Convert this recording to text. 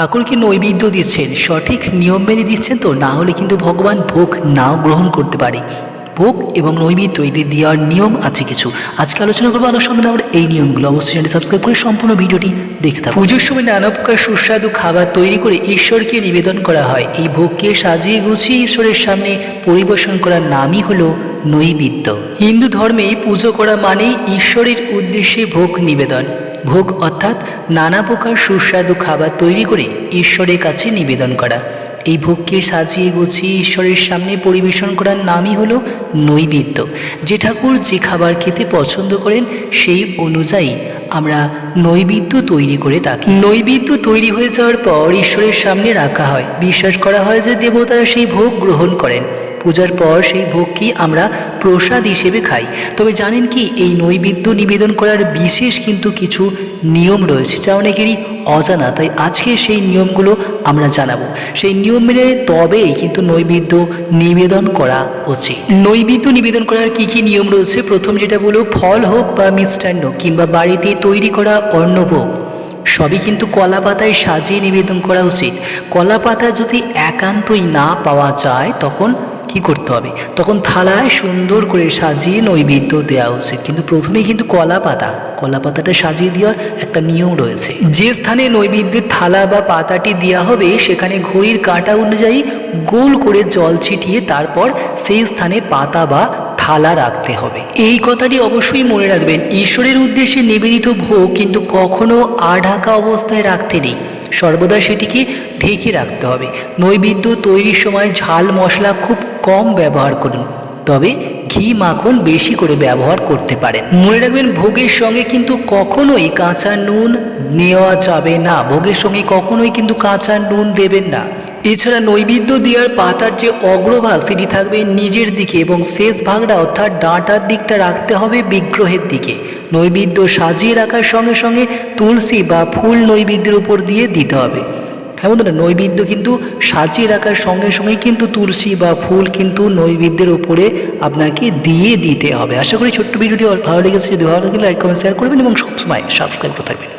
ঠাকুরকে নৈবেদ্য দিচ্ছেন সঠিক নিয়ম মেনে দিচ্ছেন তো? না হলে কিন্তু ভগবান ভোগ নাও গ্রহণ করতে পারে। ভোগ এবং নৈবেদ্য তৈরি দেওয়ার নিয়ম আছে কিছু। আজকে আলোচনা করব আলোচনা আমরা এই নিয়মগুলো। অবশ্যই চ্যানেল সাবস্ক্রাইব করে সম্পূর্ণ ভিডিওটি দেখতে হবে পুজোর সময় নানা প্রকার সুস্বাদু খাবার তৈরি করে ঈশ্বরকে নিবেদন করা হয়। এই ভোগকে সাজিয়ে গুছিয়ে ঈশ্বরের সামনে পরিবেশন করার নামই হলো নৈবেদ্য। হিন্দু ধর্মে পুজো করা মানেই ঈশ্বরের উদ্দেশ্যে ভোগ নিবেদন। ভোগ অর্থাৎ নানা প্রকার সুস্বাদু খাবার তৈরি করে ঈশ্বরের কাছে নিবেদন করা। এই ভোগকে সাজিয়ে গুছিয়ে ঈশ্বরের সামনে পরিবেশন করার নামই হলো নৈবেদ্য। যে ঠাকুর যে খাবার খেতে পছন্দ করেন, সেই অনুযায়ী আমরা নৈবেদ্য তৈরি করে থাকি। নৈবেদ্য তৈরি হয়ে যাওয়ার পর ঈশ্বরের সামনে রাখা হয়। বিশ্বাস করা হয় যে দেবতারা সেই ভোগ গ্রহণ করেন। পূজার পর সেই ভোগকেই আমরা প্রসাদ হিসেবে খাই। তবে জানেন কি, এই নৈবেদ্য নিবেদন করার বিশেষ কিন্তু কিছু নিয়ম রয়েছে, যা অনেকেরই অজানা, তাই আজকে সেই নিয়মগুলো আমরা জানাব। সেই নিয়ম মেনে তবেই কিন্তু নৈবেদ্য নিবেদন করা উচিত। নৈবেদ্য নিবেদন করার কি কি নিয়ম রয়েছে? প্রথম যেটা বলো ফল হোক বা মিষ্টান্ন, কিংবা বাড়িতে তৈরি করা অন্নভোগ, সবই কিন্তু কলা পাতায় সাজিয়ে নিবেদন করা উচিত। কলা পাতা যদি একান্তই না পাওয়া যায়, তখন কি করতে হবে? তখন থালায় সুন্দর করে সাজিয়ে নৈবেদ্য দেওয়া উচিত। কিন্তু প্রথমেই কিন্তু কলা পাতা। কলা পাতাটা সাজিয়ে দেওয়ার একটা নিয়ম রয়েছে। যে স্থানে নৈবেদ্যের থালা বা পাতাটি দেওয়া হবে, সেখানে ঘড়ির কাঁটা অনুযায়ী গোল করে জল ছিটিয়ে তারপর সেই স্থানে পাতা বা থালা রাখতে হবে। এই কথাটি অবশ্যই মনে রাখবেন। ঈশ্বরের উদ্দেশ্যে নিবেদিত ভোগ কিন্তু কখনো আঢাকা অবস্থায় রাখতে নেই। সর্বদা সেটিকে ঢেকে রাখতে হবে। নৈবেদ্য তৈরির সময় ঝাল মশলা খুব কম ব্যবহার করুন। তবে ঘি মাখন বেশি করে ব্যবহার করতে পারেন। মনে রাখবেন ভোগের সঙ্গে কিন্তু কখনোই কাঁচা নুন নেওয়া যাবে না। ভোগের সঙ্গে কখনোই কিন্তু কাঁচা নুন দেবেন না। এছাড়া নৈবেদ্য দেওয়ার পাতার যে অগ্রভাগ সেটি থাকবে নিজের দিকে এবং শেষ ভাগটা অর্থাৎ ডাঁটার দিকটা রাখতে হবে বিগ্রহের দিকে। নৈবেদ্য সাজিয়ে রাখার সঙ্গে সঙ্গে তুলসী বা ফুল নৈবেদ্যের উপর দিয়ে দিতে হবে। হ্যাঁ বন্ধুরা নৈবেদ্য কিন্তু সাজিয়ে রাখার সঙ্গে সঙ্গে কিন্তু তুলসী বা ফুল কিন্তু নৈবেদ্যের উপরে আপনাকে দিয়ে দিতে হবে। আশা করি ছোট্ট ভিডিওটি ভালো লেগেছে। যদি ভালো লাগে লাইক কমেন্ট শেয়ার করবেন এবং সবসময় সাবস্ক্রাইব করে থাকবেন।